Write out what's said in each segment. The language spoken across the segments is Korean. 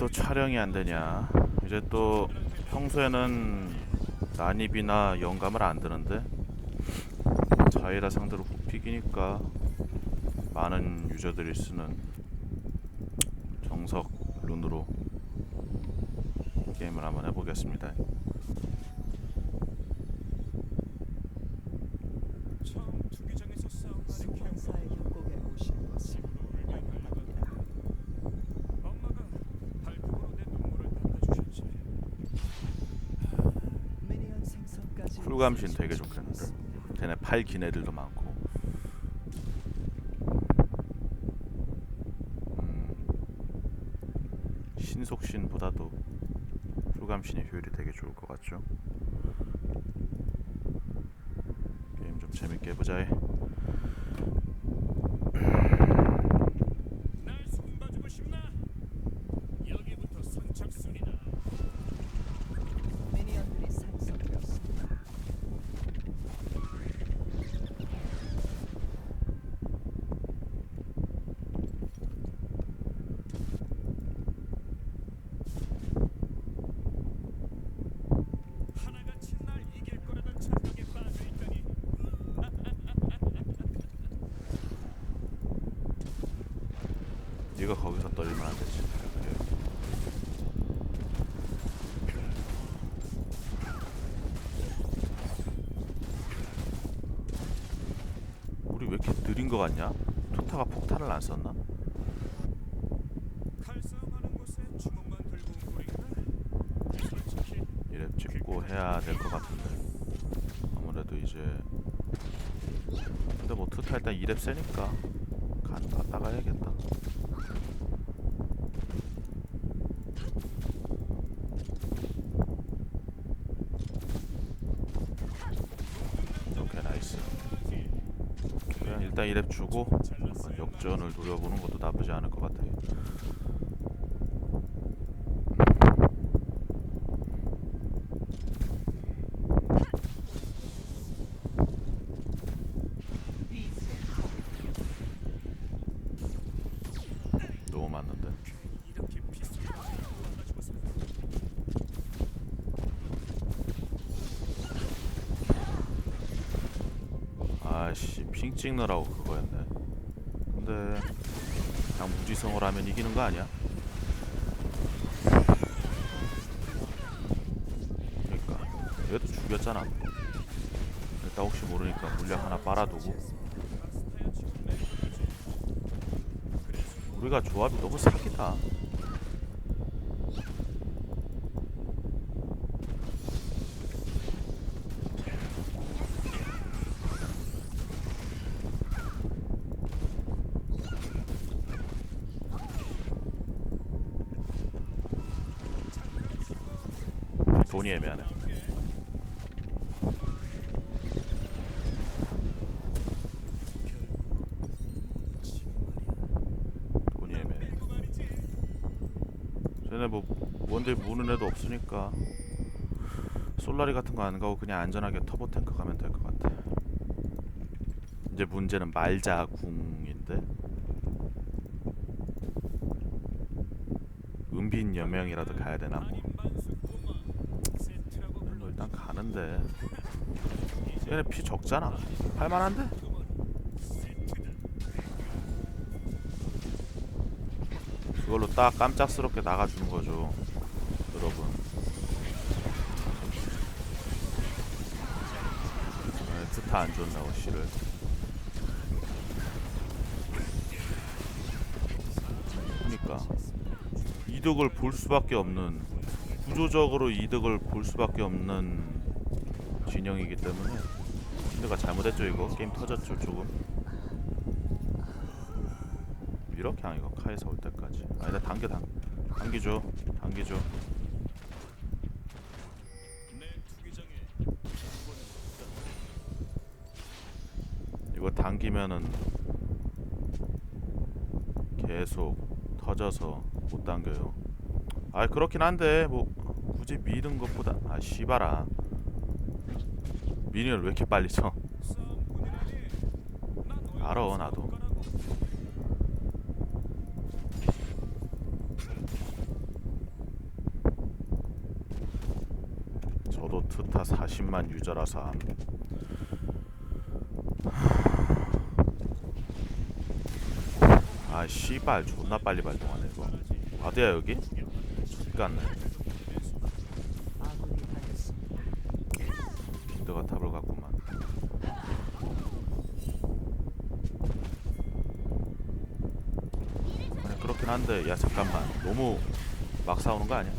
또 촬영이 안 되냐? 이제 또 평소에는 난입이나 영감을 안 드는데 자이라 상대로 후픽이니까 많은 유저들이 쓰는 정석 룬으로 게임을 한번 해보겠습니다. 처음 투기장에서 싸움하는 소환사의 협곡에 오신 것을 환영합니다. 엄마가 발톱으로 내 눈물을 닦아주셨지. 미니언 쿨감신 되게 좋겠는데. 걔네 팔긴 애들도 많고. 음, 신속신보다도 쿨감신의 효율이 되게 좋을 것 같죠? 게임 좀 재밌게 해보자 해. 날 손봐주고 싶나? 여기부터 선착순이다. 미니언들이 생성되었습니다. 하나같이 날 이길 거라던 착각에 빠져있다니. 네가 거기서 떨리면 안 되지 그래. 우리 거 같냐? 토타가 폭탄을 안 썼나? 이랩 찍고 해야 될 것 같은데 아무래도 이제 근데 뭐 트타 일단 2랩 세니까 간 갔다가 해야겠다 오케이 나이스 그냥 일단 2랩 주고 한번 역전을 노려보는 것도 나쁘지 않을 것 같아요 너무 맞는데 이렇게 피스를 가지고 서 아씨 핑 찍느라고 그거였네. 근데 그냥 무지성을 하면 이기는 거 아니야? 그러니까. 얘도 죽였잖아 일단 혹시 모르니까 물약 하나 빨아두고. 우리가 조합이 너무 사기다 돈이 애매하네. 돈이 애매해. 쟤네 뭐 원딜 무는 애도 없으니까 솔라리 같은 거 안 가고 그냥 안전하게 터보 탱크 가면 될 것 같아. 이제 문제는 말자 궁인데? 은빈 여명이라도 가야 되나? 뭐 가는데. 얘네 피 적잖아. 할만한데? 그걸로 딱 깜짝스럽게 나가주는 거죠 여러분. 네, 트타 안 좋나고 씨를. 그니까 이득을 볼 수밖에 없는 구조적으로 이득을 볼 수밖에 없는 진영이기 때문에 근데가 잘못했죠 이거. 게임 터졌죠 조금. 이렇게 안 이거 카에서 올 때까지. 아니다 당겨 당. 당기죠. 당기죠. 이거 당기면은 계속 터져서 못 당겨요. 아 그렇긴 한데 뭐 굳이 미는 것보다 아 씨발아 미니언 왜 이렇게 빨리 쳐? 알아 나도 저도 트타 40만 유저라서 암. 아 씨발 존나 빨리 발동하네 이거 와드야 여기? 잠깐. 한데 야 잠깐만. 너무 막 싸우는 거 아니야?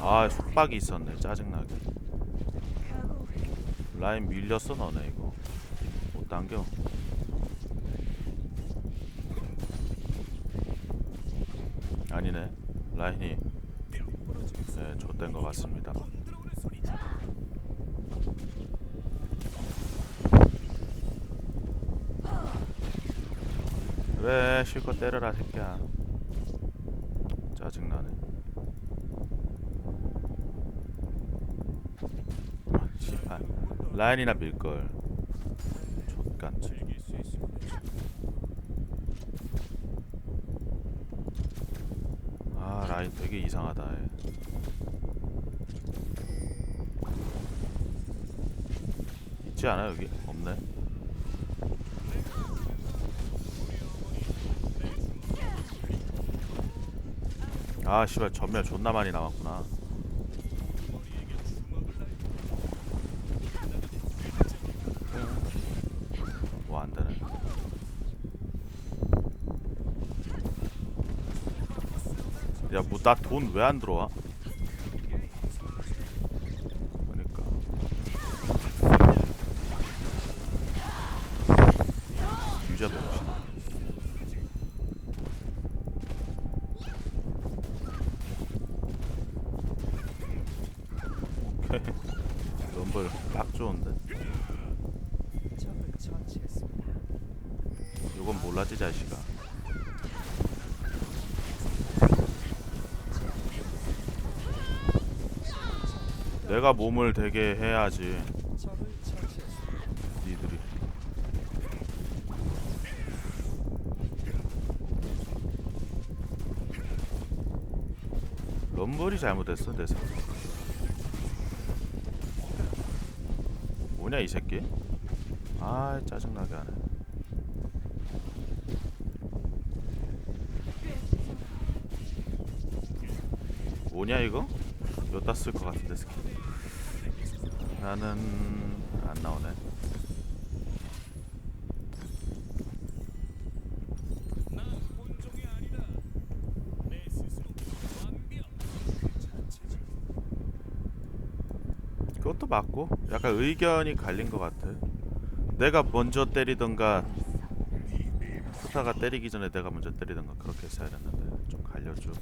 아 속박이 있었네. 짜증나게. 라인 밀렸어 너네 이거. 못 당겨. 아니네. 라인이 네 좆된 것 같습니다 왜 실컷 때려라 새끼야 짜증나네 아, 라인이나 밀걸 좆간 즐길 수 있습니다. 아 라인 되게 이상하다 얘. 있지 않아 여기? 아 씨발 전멸 존나 많이 남았구나 뭐 안되네 야, 뭐 나 돈 왜 안 들어와? 그러니까. 유자 병신. 오케이. 럼블 딱 좋은데. 적을 처치했습니다. 요건 몰라지 자식아. 내가 몸을 되게 해야지. 니들이. 럼블이 잘못했어 내 생각. 뭐냐 이 새끼? 아 짜증나게 하네. 뭐냐 이거? 몇다 쓸 것 같은데 스킬 나는 안 나오네. 그것도 맞고 약간 의견이 갈린 것 같아. 내가 먼저 때리던가 스타가 때리기 전에 내가 먼저 때리던가 그렇게 했어야 했는데 좀 갈렸죠.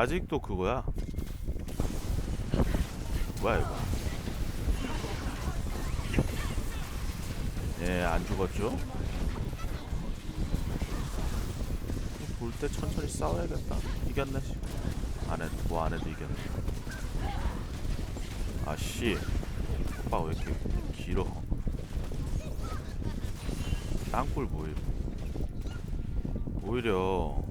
아직도 그거야? 뭐야 이거? 예안 죽었죠? 볼 때 천천히 싸워야겠다. 이겼네. 씨. 안 해도 뭐안 해도 이겼네. 아씨, 오빠 왜 이렇게 길어? 땅굴 모임. 오히려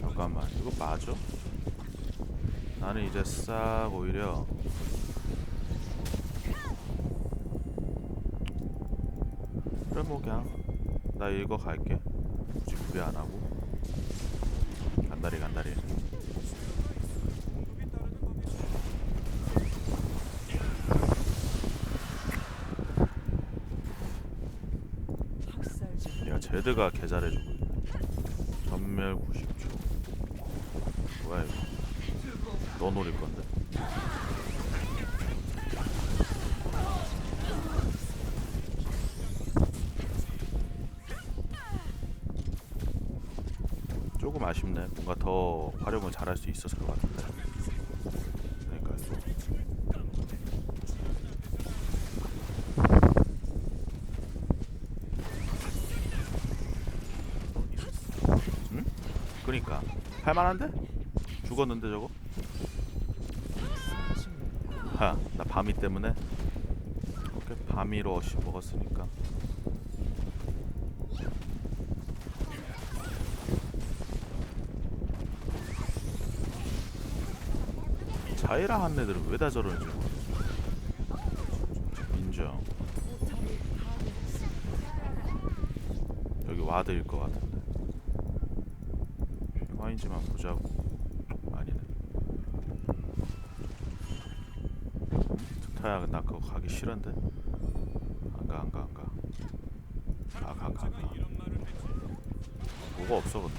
잠깐만 이거 맞아? 나는 이제 싹 오히려 그래 뭐 그냥 나 이거 갈게. 굳이 무리 안 하고. 간다리 간다리. 야 제드가 개 잘해주고 있네. 전멸 90초 뭐야 이거 너 노릴 건데 조금 아쉽네. 뭔가 더 활용을 잘할 수 있었을 것 같은데. 그러니까 응? 그러니까 할만한데? 죽었는데 저거? 하, 나 밤이 때문에? 오케이 밤이로 어시 먹었으니까. 자이라 한 애들은 왜 다 저러는지 모르겠어. 인정. 여기 와드일 것 같은데. 핑화인지만 보자고 아니네 타야 나 그거 가기 싫은데? 안가 안가 안가. 가가 가 가. 뭐가 없어 근데?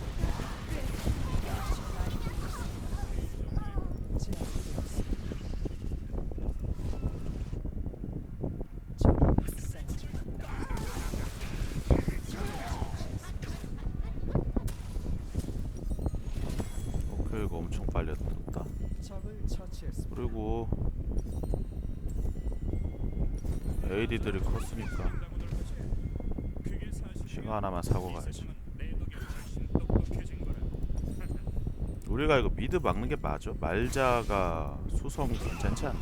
오케이 이거 엄청 처치했습니다. 그리고 AD들이 컸으니까. 시간 하나만 사고 가야지. 우리가 이거 미드 막는 게 맞아? 말자가 수성 괜찮지 않나?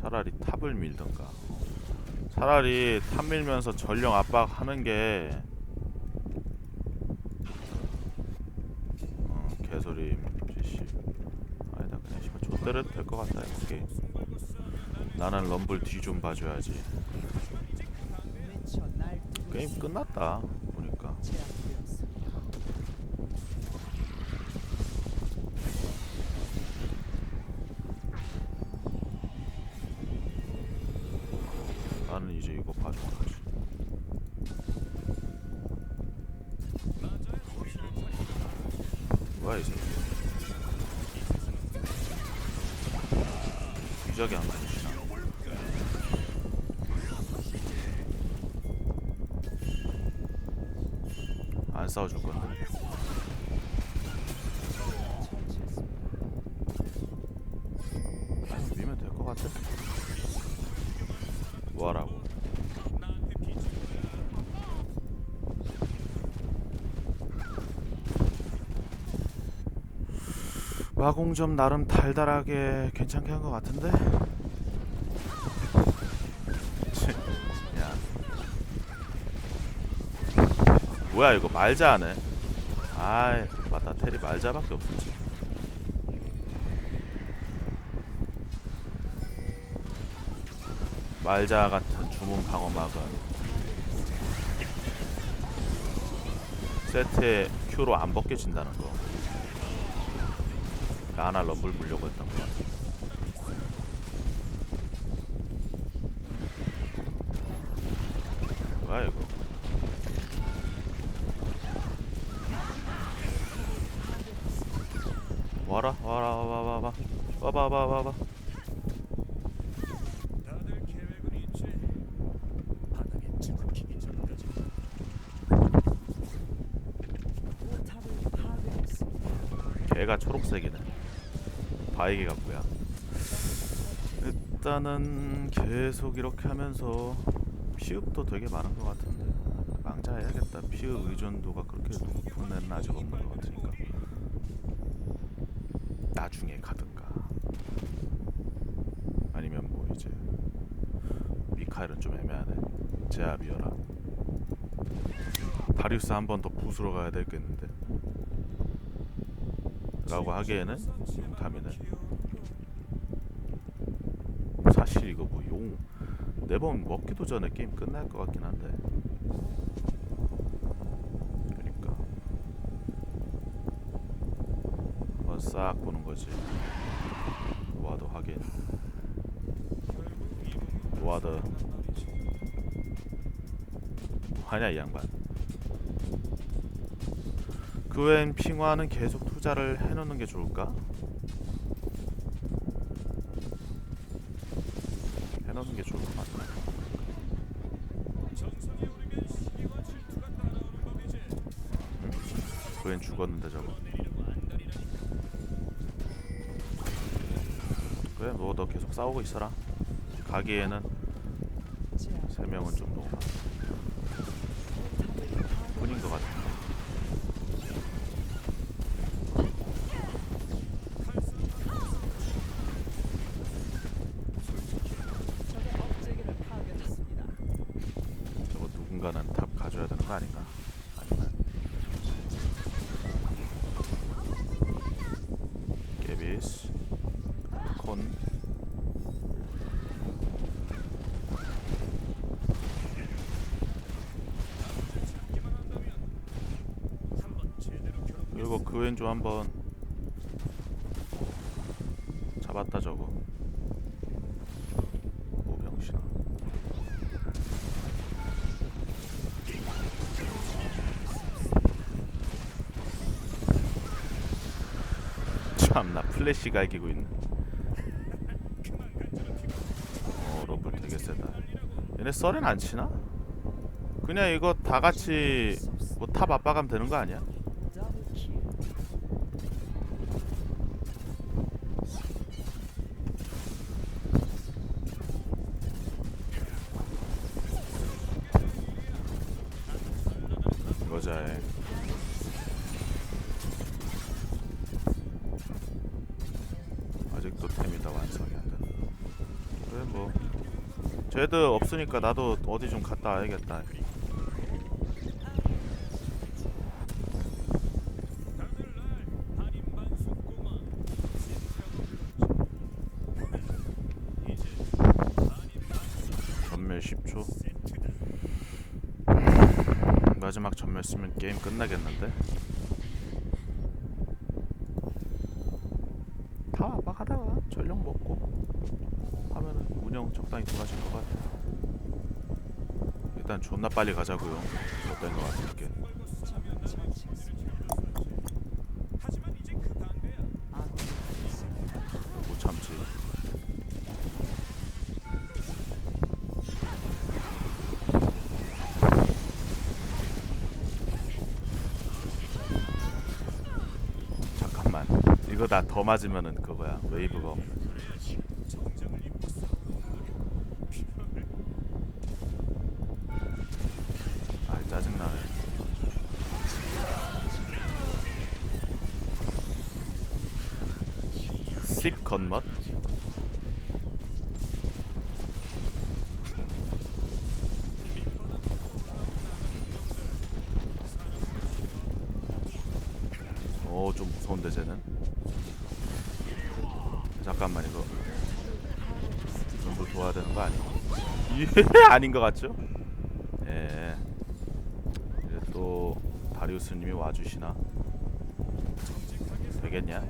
차라리 탑을 밀던가. 차라리 탑 밀면서 전령 압박하는 게 어, 개소리 지씨. 아니다 그냥 씨발 좆대려도 될것 같다 이거 게임 나는 럼블 뒤 좀 봐줘야지 게임. 끝났다 보니까. 나는 이제 이거 봐줘야지 뭐야 이 새끼 유작이 안 가지 뭐하라고. 마공점 나름 달달하게 괜찮게 한 것 같은데? 치, 야. 뭐야 이거 말자하네 아이 맞다. 테리 말자밖에 없었지 말자 같은 주문 방어막은 세트에 큐로 안 벗겨진다는 거. 라나 럼블 물려고 했던 거. 뭐야 이거? 와라 와라 와봐 와봐 와봐 와봐 와봐 다들 계획은 있지 바닥에 찌푸키기 전까지 포탑을 파괴했습니다. 초록색이네. 바이게가 뭐야? 일단은 계속 이렇게 하면서 피읍도 되게 많은 것 같은데 망자 해야겠다. 피읍 의존도가 그렇게 높은 애는 아직 없는 것 같으니까 나중에 가든가 아니면 뭐 이제 미카엘은 좀 애매하네. 제압이어라. 다리우스 한 번 더 부수러 가야 되겠는데. 라고 하기에는 용탐이네 사실 이거 뭐 용 네 번 먹기도 전에 게임 끝날 것 같긴 한데. 그러니까. 한번 싹 보는 거지. 와드 확인 와드 뭐하냐 이 양반. 그 외엔 핑화는 계속 투자를 해놓는 게 좋을까? 해놓는 게 좋을 것 같아. 그엔 죽었는데 저거 그래 뭐 너 계속 싸우고 있어라 가기에는 세 명은 좀 너무 많아. 뿐인 것 같아 적의 업체계를 파괴했습니다. 저거 누군가는 탑 가져야 되는 거 아닌가 아니면 게비스 콘 그 왼쪽 한번 잡았다 저거 오 병신아 참나 플래시 갈기고 있네 어 러블 되게 세다 얘네 썰엔 안 치나? 그냥 이거 다 같이 뭐 탑 압박하면 되는 거 아니야? 이거자에 아직도 템이 다 완성이 안 된다 그래 뭐. 쟤들 없으니까 나도 어디 좀 갔다 와야겠다 쓰면 게임 끝나겠는데? 다 압박하다가 전력 먹고 하면은 운영 적당히 돌아질 것 같아. 일단 존나 빨리 가자고요. 어떤 것 같을게. 적을 나더 맞으면은 그거야. 웨이브가 없는. 아 짜증나네. 씹 겉멋? 아닌 것 같죠? 예. 또 다리우스님이 와주시나? 되겠냐?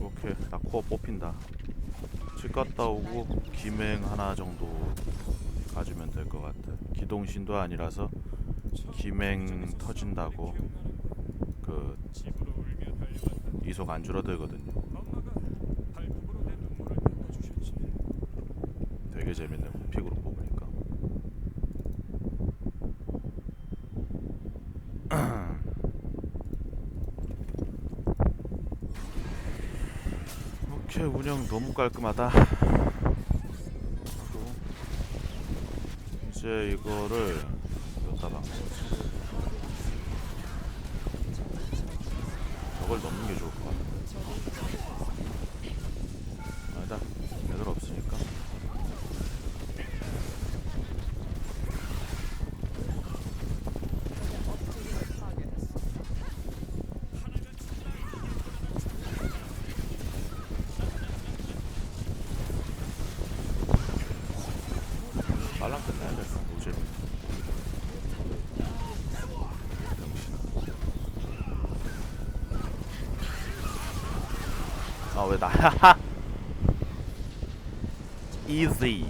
오케이 나 코어 뽑힌다 집 갔다 오고 기맹 하나 정도 가지면 될 것 같아 기동신도 아니라서 기맹 터진다고 그. 이속 안 줄어들거든요. 되게 재밌네 픽으로 오케이 운영 너무 깔끔하다. 또 이제 이거를 여기다 박는 거지 저걸 넣는 게 좋을 것 같아 아니다 애들 없으니까 업체계를 파괴했습니다. 말랑 끝나야 돼. 노잼. 병신아. 아왜 나야? easy